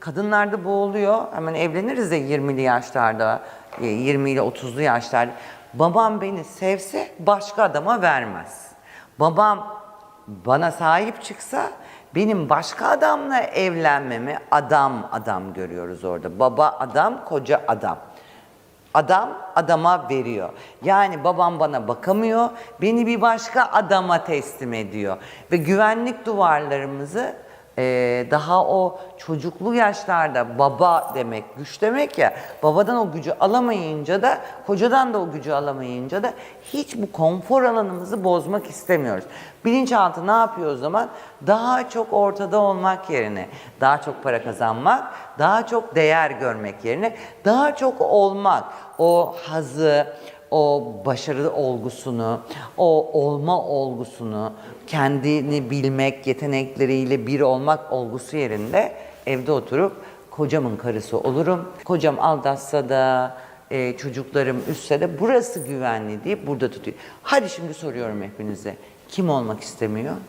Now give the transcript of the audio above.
kadınlarda bu oluyor. Hemen evleniriz de 20'li yaşlarda, e, 20 ile 30'lu yaşlarda. Babam beni sevse başka adama vermez. Babam bana sahip çıksa benim başka adamla evlenmemi adam adam görüyoruz orada. Baba adam, koca adam. Adam adama veriyor. Yani babam bana bakamıyor, beni bir başka adama teslim ediyor. Ve güvenlik duvarlarımızı eee, daha o çocuklu yaşlarda baba demek, güç demek ya, babadan o gücü alamayınca da, kocadan da o gücü alamayınca da hiç bu konfor alanımızı bozmak istemiyoruz. Bilinçaltı ne yapıyor o zaman? Daha çok ortada olmak yerine, daha çok para kazanmak, daha çok değer görmek yerine, daha çok olmak, o hazı, o başarı olgusunu, o olma olgusunu, kendini bilmek, yetenekleriyle bir olmak olgusu yerinde evde oturup kocamın karısı olurum. Kocam aldatsa da, e, çocuklarım üstse de burası güvenli deyip burada tutuyor. Hadi şimdi soruyorum hepinize. Kim olmak istemiyor?